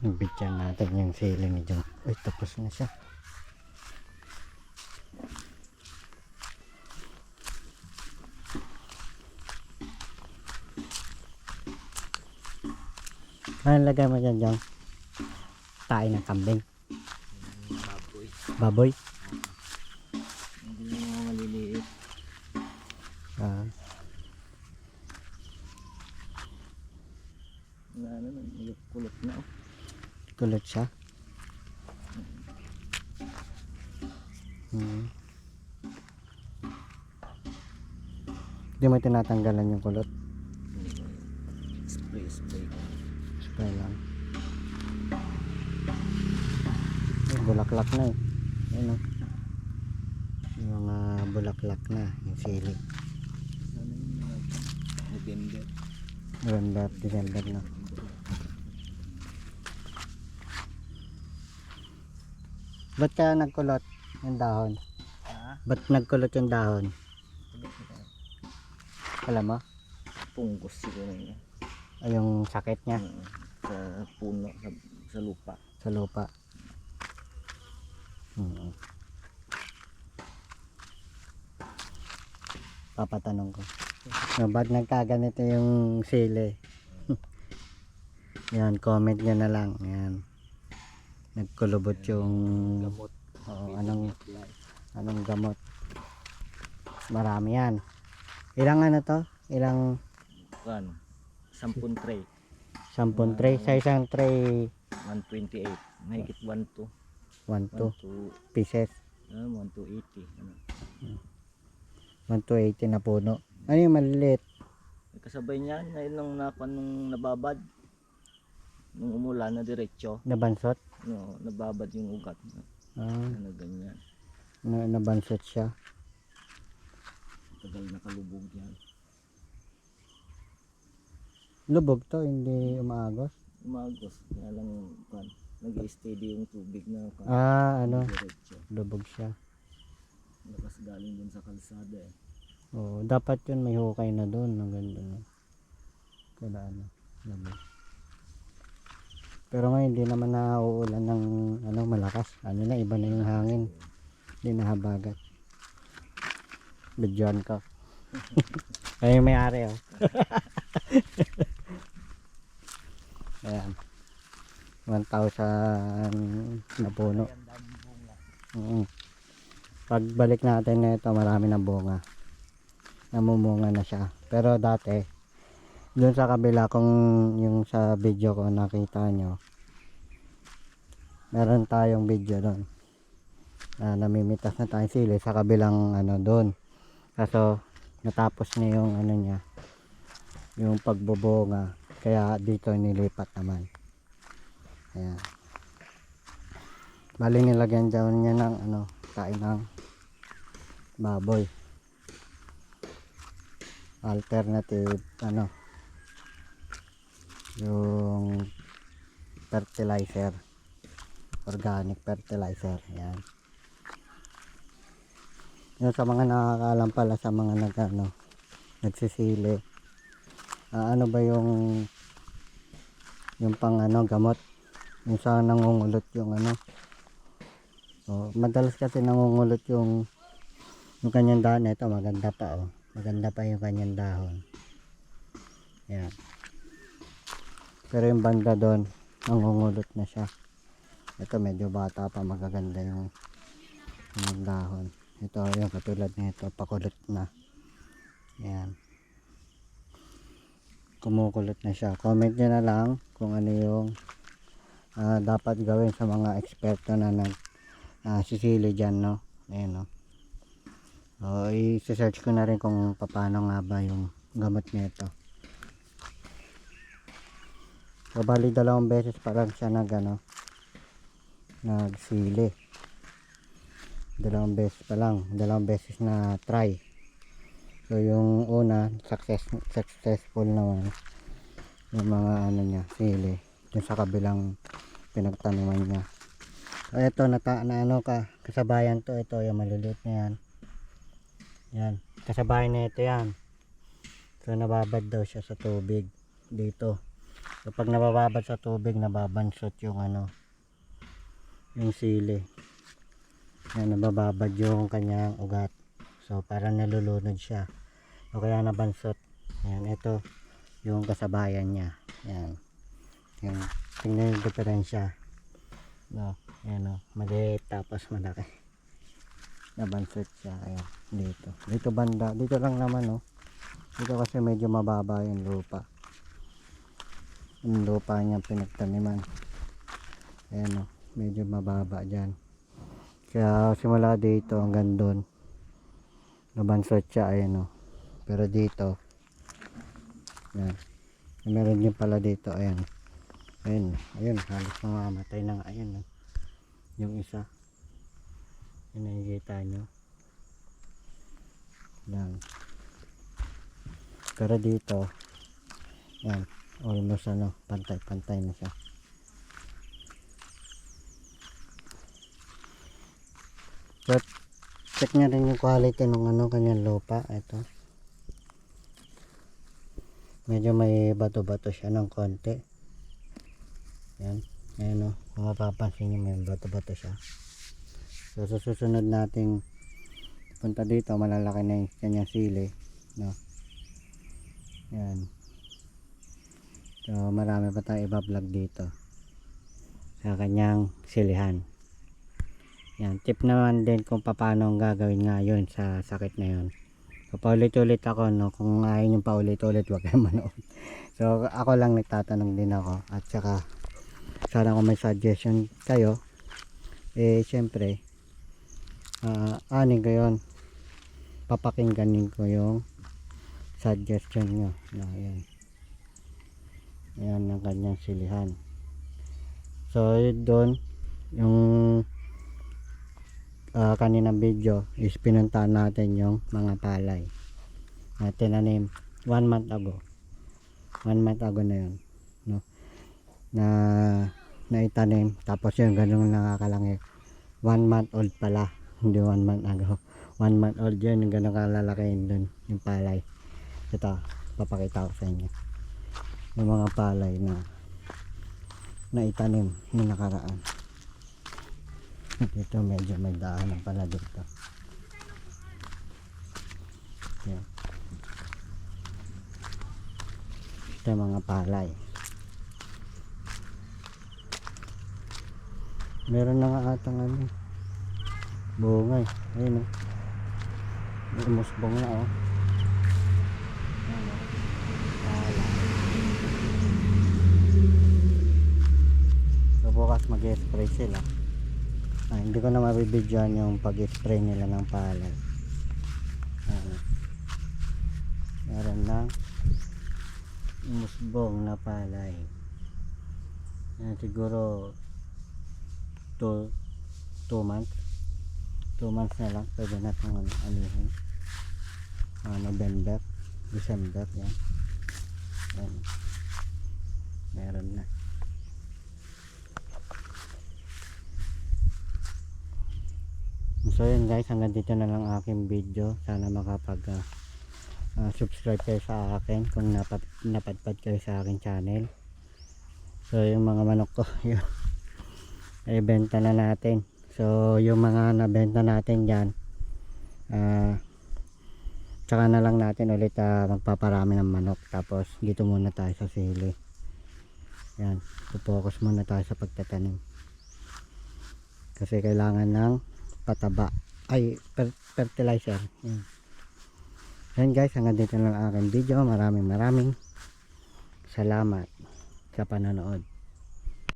Nabityan natin yung sili ni John. Ay, tapos na siya. Ano lagay mo dyan, John? Tayo ng kambing. Baboy. Baboy. Hindi yung mga maliliit. Ah, Wala na, nagkulot na. Oh. Kulot siya. Hmm. Hindi mo tinatanggalan yung kulot. Spray, spray. Spray lang. Ay, bulaklak na eh. Ayun oh. Yung mga bulaklak na. Yung mga November? November, December na. Ba't kaya nagkulot yung dahon? Ha? Ba't nagkulot yung dahon? Alam mo? Punggos siguro niya. Ay, yung sakit niya Oo. Sa puno, sa, sa lupa. sa lupa. Hmm. Papatanong ko. No, ba't nagkaganito yung sili? Yan, comment nyo na lang. Yan. Nagkulubot yung... Gamot. Oo, anong, anong gamot. Marami yan. Ilang ano to? Ilang Kan. Sampun tray. sampung tray? Sa isang tray, 128. Mahigit 1 to. 1 1 to to, pieces. ah, 1 to 80. Ano. 1 to 80 na puno. Ano yung maliliit? Kasabay niya, na nung nung nababad. Nung umulan na diretso, Nabansot? no, nababad yung ugat. Ah, Ano ganyan. na, nabansot siya. Tagal nakalubog yan. Lubog to, hindi umaagos. Umagos, kaya lang kan, nag-steady yung tubig na kan, Ah, ano, diretso. lubog siya. Lakas galing dun sa kalsada eh. Oo, dapat yun may hukay na doon. Ang ganda ano, lubog. Pero ngayon, hindi naman nauulan ng ano, malakas. Ano na, iba na yung hangin. Hindi nahabagat. Bidyan ka. Ay, yung may-ari oh. Ayan. 1,000 na puno. Oo. Pagbalik natin na ito, marami ng bunga. Namumunga na siya. Pero dati, doon sa kabila, kung yung sa video ko nakita nyo, meron tayong video doon. Na namimitas na tayong sili sa kabilang ano doon. Kaso, natapos na yung ano niya, yung pagbubunga. Kaya dito nilipat naman. Ayan. Bali nilagyan dyan niya ng ano, kain ng baboy. Alternative, ano, yung fertilizer. Organic fertilizer. Ayan. Yun sa mga nakakaalam pala sa mga nag, ano, nagsisili. Ah, ano ba yung yung pang ano gamot yung sa nangungulot yung ano oh, madalas kasi nangungulot yung yung kanyang dahon ito maganda pa oh maganda pa yung kanyang dahon yan pero yung banda doon nangungulot na siya ito medyo bata pa magaganda yung, yung dahon ito yung katulad nito pakulot na yan kumukulot na siya. Comment nyo na lang kung ano yung ah, dapat gawin sa mga eksperto na nag uh, sisili dyan, no? Ayan, no? O, i-search ko na rin kung paano nga ba yung gamot nito. So, dalawang beses pa lang siya nag, ano, nagsili. Dalawang beses pa lang. Dalawang beses na try. So yung una, success, successful naman yung mga ano niya, sili. Yung sa kabilang pinagtanuman niya. So ito, nata, na ano ka, kasabayan to, ito, yung maliliit na yan. Yan, kasabayan na ito yan. So nababad daw siya sa tubig dito. So pag nabababad sa tubig, nababansot yung ano, yung sili. Yan, nabababad yung kanyang ugat. So parang nalulunod siya. O kaya nabansot. Yan, ito yung kasabayan niya. Yan. Yan. Tingnan yung diferensya. No, yan o. Maliit tapos malaki. Nabansot siya. Ayan, dito. Dito banda. Dito lang naman o. Dito kasi medyo mababa yung lupa. Yung lupa niya pinagtaniman. Ayan o. Medyo mababa dyan. Kaya simula dito hanggang doon. Nabansot siya. Ayan o. Pero dito. Yan. Meron din pala dito. Ayan. Ayan. Ayan. Halos mamamatay na nga. Ayan. o. Yung isa. Yung nakikita nyo. Yan. Pero dito. Yan. Almost ano. Pantay-pantay na siya. But check nyo rin yung quality ng ano kanyang lupa. Ito. Medyo may bato-bato siya ng konti. Yan. Ayan o. Kung mapapansin nyo may bato-bato siya. So sa susunod nating punta dito malalaki na yung kanyang sili. No? Yan. So marami pa tayong iba-vlog dito. Sa kanyang silihan. Yan. Tip naman din kung paano ang gagawin nga yun sa sakit na yun. So paulit-ulit ako no. Kung ayaw nyo paulit-ulit wag kayo manood. So ako lang nagtatanong din ako. At saka sana kung may suggestion kayo eh syempre ah anin ko yun papakingganin ko yung suggestion nyo no, yan yan ang kanyang silihan. So doon yung ah, kaninang video is pinuntahan natin yung mga palay na tinanim one month ago. One month ago na yun no? Na naitanim. Tapos yung ganun nakakalangit. One month old pala. Hindi one month ago. One month old yun. Yung ganun kalalaki yun dun yung palay. Ito papakita ko sa inyo yung mga palay na naitanim yung nakaraan. Dito medyo may daanan pala dito. Yan ito mga palay. Meron na nga atang ano bungay. Ayun o may umusbong na oh. Ayan, oh. Palay. so bukas mag spray sila. Ah, hindi ko na mabibidyoan yung pag spray nila ng palay. Ayan. meron na umusbong na palay. Ayan, siguro 2 2 months. 2 months na lang pwede na itong ano, anihin uh, November December yan. Yan. Meron na so yun guys hanggang dito na lang aking video. Sana makapag ah, ah, subscribe kayo sa akin kung napat, napadpad kayo sa aking channel. So yung mga manok ko yun ay benta na natin. So yung mga nabenta natin dyan ah tsaka na lang natin ulit ah, magpaparami ng manok. Tapos dito muna tayo sa sili. Yan focus muna tayo sa pagtatanim. Kasi kailangan ng pataba. Ay fer- fertilizer. Yan. Guys hanggang dito lang ang aking video. Maraming maraming salamat sa panonood